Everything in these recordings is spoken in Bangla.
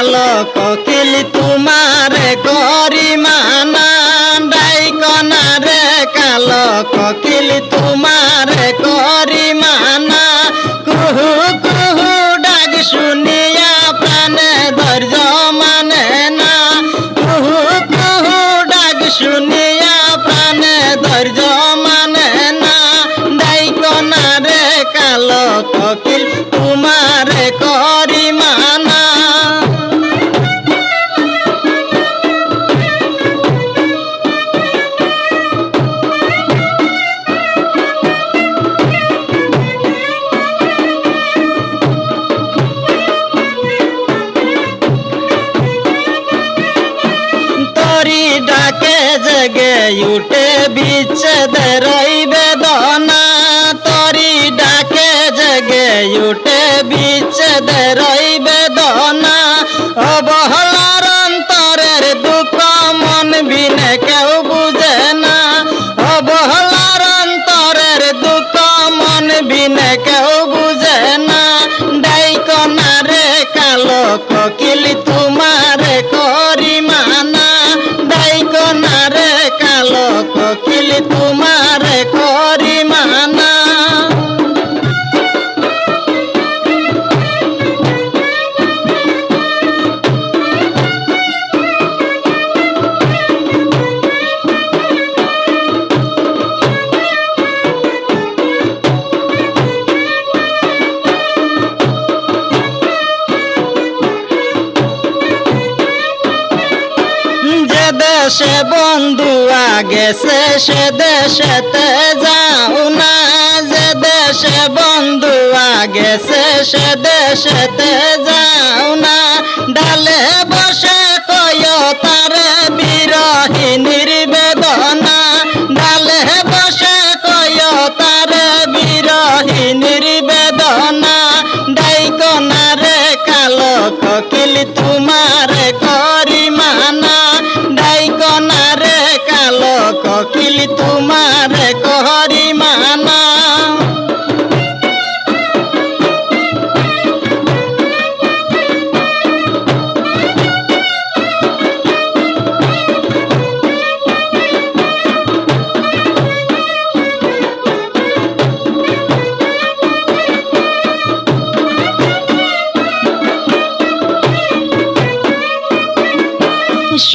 কালো কোকিল তোমার করি মানা ডাইকনা রে কালো কোকিল তোমার করি মানা। কুহু কুহু, ডাক শুনিয়া প্রাণে ধৈর্য মানে না। কুহু কুহু, ডাক শুনিয়া প্রাণে ধৈর্য মানে না। ডাইকনা রে কালো কোকিল তোমার করি তরি ডাকে জেগে উঠে বিচ্ছেদ রইবে দনা। তরি ডাকে জেগে উঠে বিচ্ছেদ রইবে দনা। অবহলার অন্তরের দুঃখ মন বিনে কেউ বুঝে না। অবহলার অন্তরের দুঃখ মন বিনে কেউ তোমার দেশে বন্ধু আগে সে দেশেতে যাও না। যে দেশে বন্ধু আগে সে দেশেতে যাও না। ডালে বসে কালো কোকিল তোমার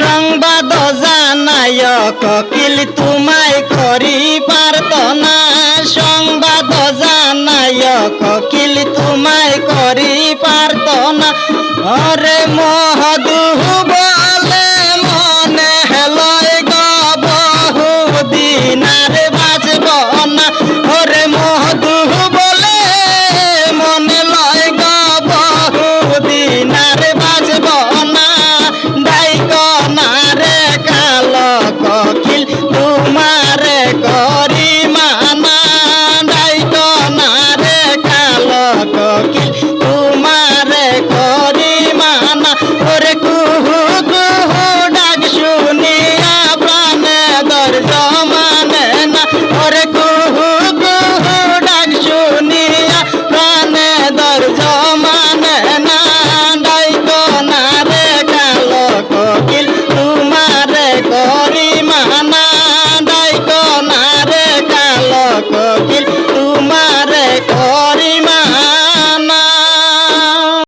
সংবাদ জানায় ককিল তোমায় করি পারত না। সংবাদ জানায় ককিল তোমায় করি পারত না। অরে